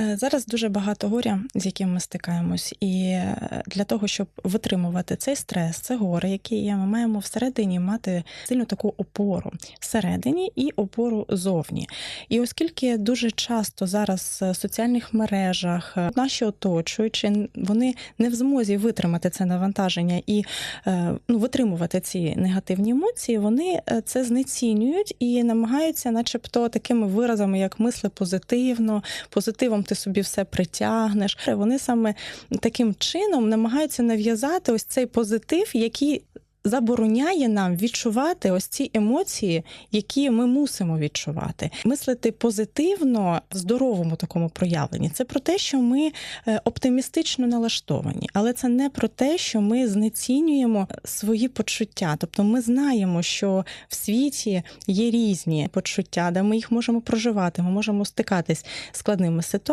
Е, Зараз дуже багато горя, з яким ми стикаємось, і е, для того, щоб витримувати цей стрес, це горе, яке є, ми маємо всередині мати сильну таку опору всередині і опору зовні. І оскільки дуже часто зараз в соціальних мережах е, наші оточуючі вони не в змозі витримати це навантаження і ну, витримувати ці негативні емоції, вони це знецінюють і намагаються, начебто, такими виразами, як мисли позитивно, позитивом ти собі все притягнеш. Вони саме таким чином намагаються нав'язати ось цей позитив, який забороняє нам відчувати ось ці емоції, які ми мусимо відчувати. Мислити позитивно в здоровому такому проявленні. Це про те, що ми е, оптимістично налаштовані, але це не про те, що ми знецінюємо свої почуття. Тобто ми знаємо, що в світі є різні почуття, де ми їх можемо проживати, ми можемо стикатись з складними ситуаціями.